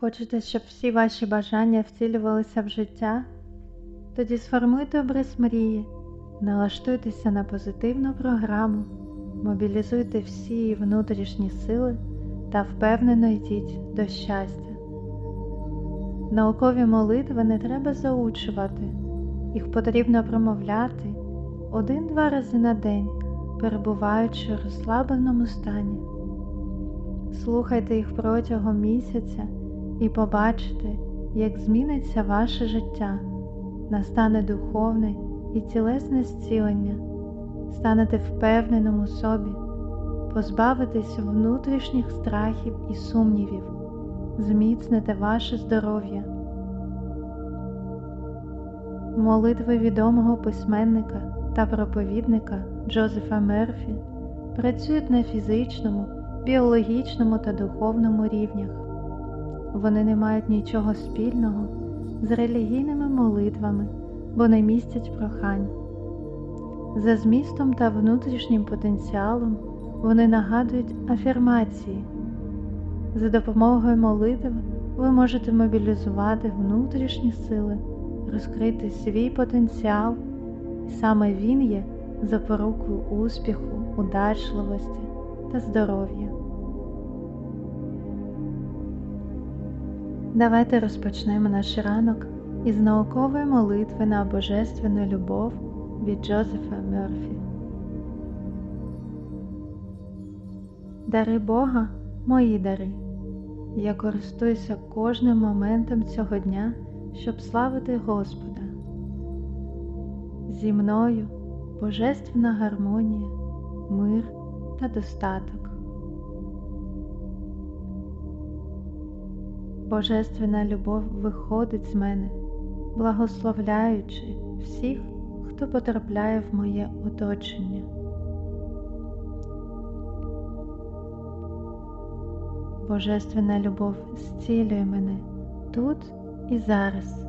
Хочете, щоб всі ваші бажання втілювалися в життя? Тоді сформуйте образ мрії, налаштуйтеся на позитивну програму, мобілізуйте всі внутрішні сили та впевнено йдіть до щастя. Наукові молитви не треба заучувати, їх потрібно промовляти один-два рази на день, перебуваючи в розслабленому стані. Слухайте їх протягом місяця і побачите, як зміниться ваше життя, настане духовне і тілесне зцілення, станете впевненим у собі, позбавитесь внутрішніх страхів і сумнівів, зміцните ваше здоров'я. Молитви відомого письменника та проповідника Джозефа Мерфі працюють на фізичному, біологічному та духовному рівнях. Вони не мають нічого спільного з релігійними молитвами, бо не містять прохань. За змістом та внутрішнім потенціалом вони нагадують афірмації. За допомогою молитв ви можете мобілізувати внутрішні сили, розкрити свій потенціал, і саме він є запорукою успіху, удачливості та здоров'я. Давайте розпочнемо наш ранок із наукової молитви на божественну любов від Джозефа Мерфі. Дари Бога мої дари. Я користуюся кожним моментом цього дня, щоб славити Господа. Зі мною божественна гармонія, мир та достаток. Божественна любов виходить з мене, благословляючи всіх, хто потрапляє в моє оточення. Божественна любов зцілює мене тут і зараз.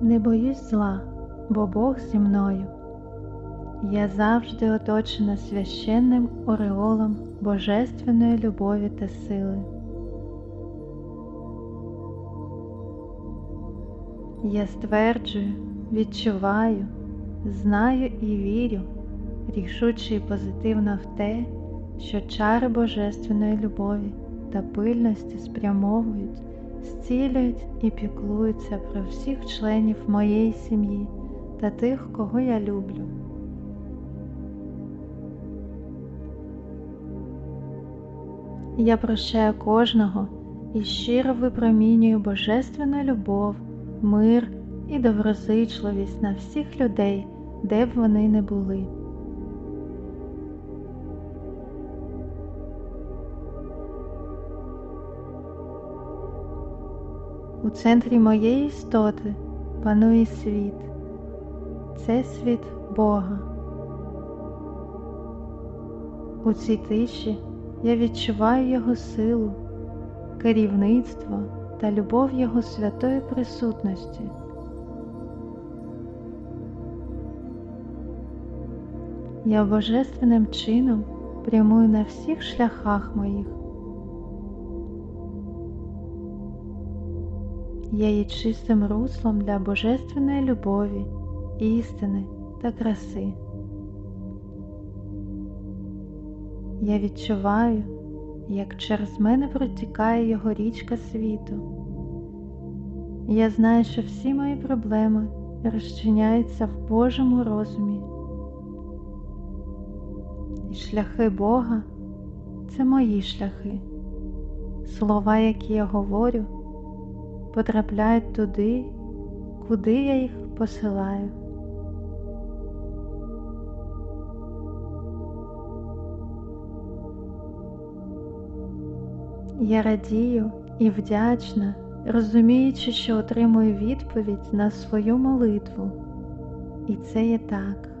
Не боюсь зла, бо Бог зі мною. Я завжди оточена священним ореолом Божественної любові та сили. Я стверджую, відчуваю, знаю і вірю, рішуче і позитивно в те, що чари Божественної любові та пильності спрямовують, зцілюють і піклуються про всіх членів моєї сім'ї та тих, кого я люблю. Я прощаю кожного і щиро випромінюю божественну любов, мир і доброзичливість на всіх людей, де б вони не були. У центрі моєї істоти панує світ. Це світ Бога. У цій тиші я відчуваю Його силу, керівництво та любов Його святої присутності. Я божественним чином прямую на всіх шляхах моїх. Я є чистим руслом для божественної любові, істини та краси. Я відчуваю, як через мене протікає його річка світу. Я знаю, що всі мої проблеми розчиняються в Божому розумі. І шляхи Бога це мої шляхи. Слова, які я говорю, потрапляють туди, куди я їх посилаю. Я радію і вдячна, розуміючи, що отримую відповідь на свою молитву. І це є так.